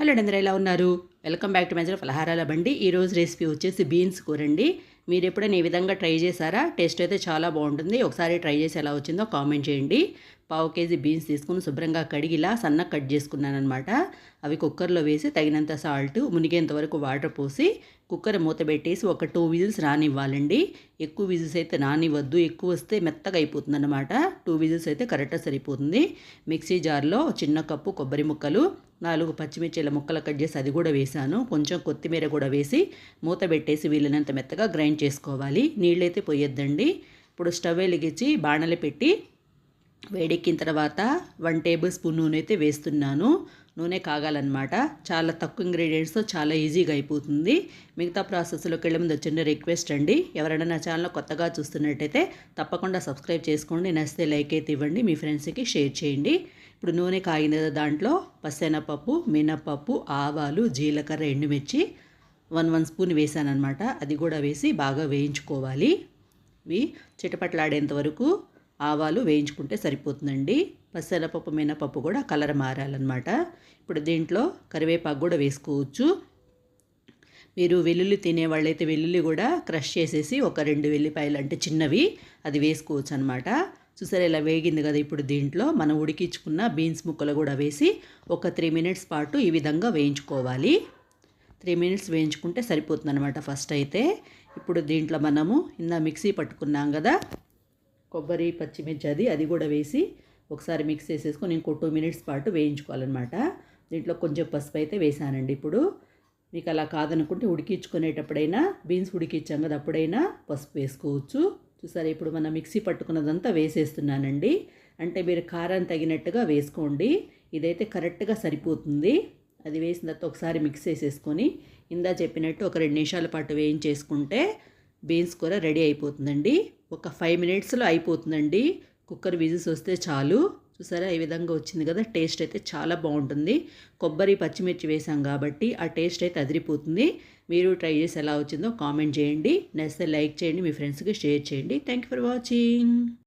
Hello అందరూ ఎలా ఉన్నారు? వెల్కమ్ బ్యాక్ టు మై ఫలహారాల బండి. ఈరోజు రెసిపీ వచ్చేసి బీన్స్ కూరండి. మీరు ఎప్పుడైనా ఈ విధంగా ట్రై చేశారా? టేస్ట్ అయితే చాలా బాగుంటుంది. ఒకసారి ట్రై చేసి ఎలా వచ్చిందో కామెంట్ చేయండి. పావు కేజీ బీన్స్ తీసుకుని శుభ్రంగా కడిగిలా సన్న కట్ చేసుకున్నాను అనమాట అవి కుక్కర్లో వేసి తగినంత సాల్ట్ మునిగేంత వరకు వాటర్ పోసి కుక్కర్ మూత పెట్టేసి ఒక టూ విజిల్స్ రానివ్వాలండి. ఎక్కువ విజిల్స్ అయితే రానివ్వద్దు. ఎక్కువ వస్తే మెత్తగా అయిపోతుంది అనమాట టూ విజిల్స్ అయితే కరెక్ట్గా సరిపోతుంది. మిక్సీ జార్లో చిన్న కప్పు కొబ్బరి ముక్కలు నాలుగు పచ్చిమిర్చిల ముక్కలు కట్ చేసి అది కూడా వేసాను కొంచెం కొత్తిమీర కూడా వేసి మూత పెట్టేసి వీళ్ళనంత మెత్తగా గ్రైండ్ చేసుకోవాలి. నీళ్ళైతే పోయొద్దండి. ఇప్పుడు స్టవ్ వెలిగించి బాణలు పెట్టి వేడెక్కిన తర్వాత వన్ టేబుల్ స్పూన్ నూనె అయితే వేస్తున్నాను. నూనె కాగాలన్నమాట. చాలా తక్కువ ఇంగ్రీడియంట్స్తో చాలా ఈజీగా అయిపోతుంది. మిగతా ప్రాసెస్లోకి వెళ్ళే ముందు వచ్చిన రిక్వెస్ట్ అండి. ఎవరైనా నా ఛానల్ కొత్తగా చూస్తున్నట్టయితే తప్పకుండా సబ్స్క్రైబ్ చేసుకోండి. నచ్చితే లైక్ అయితే ఇవ్వండి. మీ ఫ్రెండ్స్కి షేర్ చేయండి. ఇప్పుడు నూనె కాగిన దాంట్లో పసెనపప్పు మినపప్పు ఆవాలు జీలకర్ర ఎండుమిర్చి వన్ వన్ స్పూన్ వేసాను అనమాట అది కూడా వేసి బాగా వేయించుకోవాలి. ఇవి చిటపట్లాడేంత వరకు ఆవాలు వేయించుకుంటే సరిపోతుందండి. పసెనపప్పు మినపప్పు కూడా కలర్ మారాలన్నమాట. ఇప్పుడు దీంట్లో కరివేపాకు కూడా వేసుకోవచ్చు. మీరు వెల్లుల్లి తినే వాళ్ళైతే వెల్లుల్లి కూడా క్రష్ చేసేసి ఒక రెండు వెల్లిపాయలు అంటే చిన్నవి అది వేసుకోవచ్చు అనమాట చూసారా ఇలా వేగింది కదా ఇప్పుడు దీంట్లో. మనం ఉడికించుకున్న బీన్స్ ముక్కలు కూడా వేసి ఒక త్రీ మినిట్స్ పాటు ఈ విధంగా వేయించుకోవాలి. త్రీ మినిట్స్ వేయించుకుంటే సరిపోతుంది అనమాట ఫస్ట్ అయితే. ఇప్పుడు దీంట్లో మనము ఇందా మిక్సీ పట్టుకున్నాం కదా కొబ్బరి పచ్చిమిర్చి అది అది కూడా వేసి ఒకసారి మిక్స్ చేసేసుకొని ఇంకో టూ మినిట్స్ పాటు వేయించుకోవాలన్నమాట. దీంట్లో కొంచెం పసుపు అయితే వేసానండి ఇప్పుడు. మీకు అలా కాదనుకుంటే ఉడికించుకునేటప్పుడైనా బీన్స్ ఉడికించాం కదా అప్పుడైనా పసుపు వేసుకోవచ్చు. చూసారా ఇప్పుడు మనం మిక్సీ పట్టుకున్నదంతా వేసేస్తున్నానండి. అంటే మీరు కారం తగినట్టుగా వేసుకోండి. ఇదైతే కరెక్ట్గా సరిపోతుంది. అది వేసిన తర్వాత ఒకసారి మిక్స్ చేసేసుకొని ఇందా చెప్పినట్టు ఒక రెండు నిమిషాల పాటు వేయించేసుకుంటే బీన్స్ కూర రెడీ అయిపోతుందండి. ఒక ఫైవ్ మినిట్స్లో అయిపోతుందండి. కుక్కర్ విజిల్స్ వస్తే చాలు. చూసారా? ఈ విధంగా వచ్చింది కదా? టేస్ట్ అయితే చాలా బాగుంటుంది. కొబ్బరి పచ్చిమిర్చి వేసాం కాబట్టి ఆ టేస్ట్ అయితే అదిరిపోతుంది. మీరు ట్రై చేసి ఎలా వచ్చిందో కామెంట్ చేయండి. నెక్స్ట్ లైక్ చేయండి. మీ ఫ్రెండ్స్కి షేర్ చేయండి. Thank you for watching.